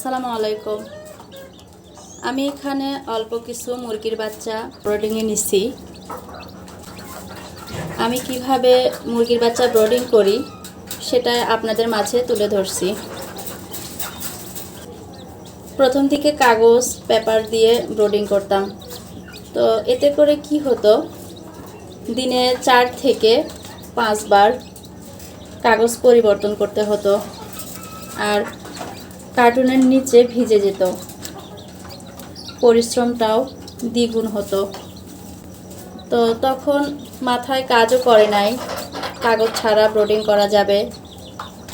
আসসালামু আলাইকুম। আমি এখানে অল্প কিছু মুরগির বাচ্চা ব্রোডিংয়ে নিচ্ছি আমি কীভাবে মুরগির বাচ্চা ব্রোডিং করি, সেটা আপনাদের মাঝে তুলে ধরছি। প্রথম থেকে কাগজ, পেপার দিয়ে ব্রোডিং করতাম। তো এতে করে কি হতো, দিনে চার থেকে পাঁচবার কাগজ পরিবর্তন করতে হতো। আর কার্টুনের নিচে ভিজে যেত। পরিশ্রমটাও দ্বিগুণ হতো। তো তখন মাথায় কাজও করে নাই। কাগজ ছাড়া ব্রোডিং করা যাবে।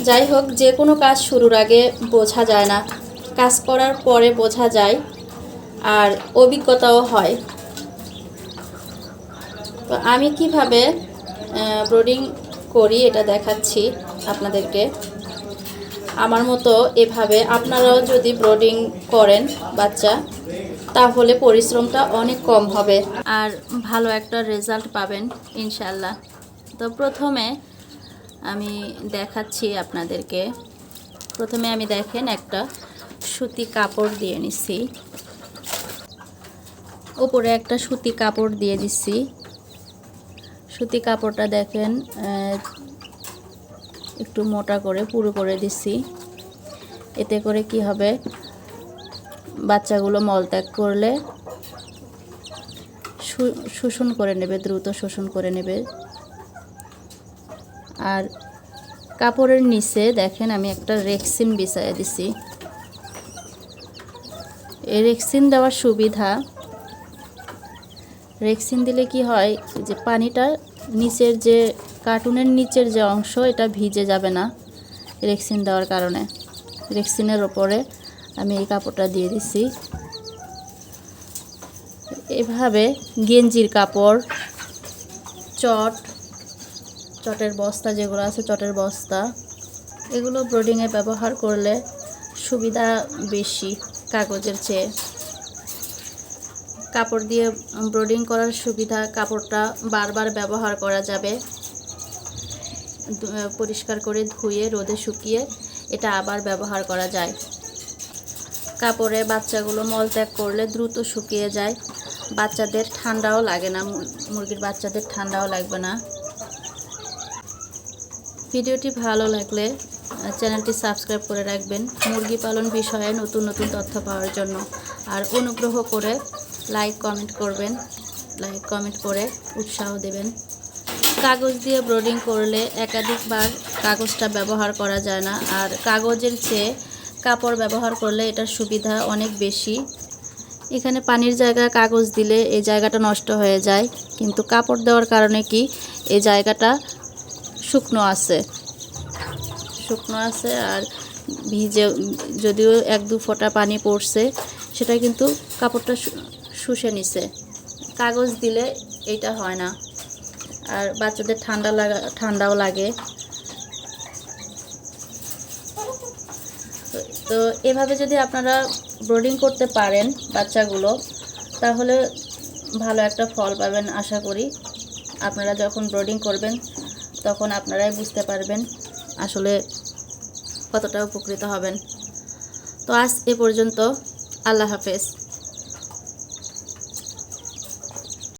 যাই হোক, যে কোনো কাজ শুরুর আগে বোঝা যায় না। কাজ করার পরে বোঝা যায়, আর অভিজ্ঞতাও হয়। তো আমি কীভাবে ব্রোডিং করি এটা দেখাচ্ছি আপনাদেরকে। আমার মতো এভাবে আপনারাও যদি ব্রোডিং করেন বাচ্চা, তাহলে পরিশ্রমটা অনেক কম হবে। আর ভালো একটা রেজাল্ট পাবেন ইনশাল্লাহ তো প্রথমে আমি দেখাচ্ছি আপনাদেরকে। প্রথমে আমি দেখেন একটা সুতি কাপড় দিয়ে নিচ্ছি উপরে একটা সুতি কাপড় দিয়ে দিচ্ছি সুতি কাপড়টা দেখেন একটু মোটা করে, পুরো করে দিচ্ছি এতে করে কি হবে? বাচ্চাগুলো মলত্যাগ করলে শোষণ করে নেবে, দ্রুত শোষণ করে নেবে। আর কাপড়ের নিচে দেখেন, আমি একটা রেক্সিন বিছাইয়ে দিছি। এই রেক্সিন দেওয়ার সুবিধা রেক্সিন দিলে কি হয়? যে পানিটা নিচের যে কার্টুনের নিচের যে অংশ, এটা ভিজে যাবে না রেক্সিন দেওয়ার কারণে। রেক্সিনের ওপরে আমি এই কাপড়টা দিয়ে দিছি। এভাবে গেঞ্জির কাপড়, চট, চটের বস্তা যেগুলো আছে, চটের বস্তা, এগুলো ব্রোডিংয়ে ব্যবহার করলে সুবিধা বেশি কাগজের চেয়ে। কাপড় দিয়ে ব্রোডিং করার সুবিধা কাপড়টা বারবার ব্যবহার করা যাবে। পরিষ্কার করে ধুয়ে, রোদে শুকিয়ে এটা আবার ব্যবহার করা যায়। কাপড়ে বাচ্চাগুলো মলত্যাগ করলে দ্রুত শুকিয়ে যায়। বাচ্চাদের ঠান্ডাও লাগে না মুরগির বাচ্চাদের ঠান্ডাও লাগবে না। ভিডিওটি ভালো লাগলে চ্যানেলটি সাবস্ক্রাইব করে রাখবেন। মুরগি পালন বিষয়ে নতুন নতুন তথ্য পাওয়ার জন্য। আর অনুগ্রহ করে লাইক কমেন্ট করবেন। লাইক কমেন্ট করে উৎসাহ দেবেন। কাগজ দিয়ে ব্রোডিং করলে একাধিকবার কাগজটা ব্যবহার করা যায় না। আর কাগজের চেয়ে কাপড় ব্যবহার করলে এটার সুবিধা অনেক বেশি। এখানে পানির জায়গায় কাগজ দিলে এই জায়গাটা নষ্ট হয়ে যায়। কিন্তু কাপড় দেওয়ার কারণে কি? এই জায়গাটা শুকনো আছে। শুকনো আছে আর ভিজে, যদিও এক দু ফোঁটা পানি পড়ছে, সেটা কিন্তু কাপড়টা শুষে নিছে। কাগজ দিলে এটা হয় না। আর বাচ্চাদের ঠান্ডা লাগা, ঠান্ডাও লাগে। তো- এভাবে যদি আপনারা ব্রোডিং করতে পারেন বাচ্চাগুলো, তাহলে ভালো একটা ফল পাবেন আশা করি। আপনারা যখন ব্রোডিং করবেন, তখন আপনারাই বুঝতে পারবেন আসলে কতটা উপকৃত হবেন। তো আজ এ পর্যন্ত। আল্লাহ হাফেজ।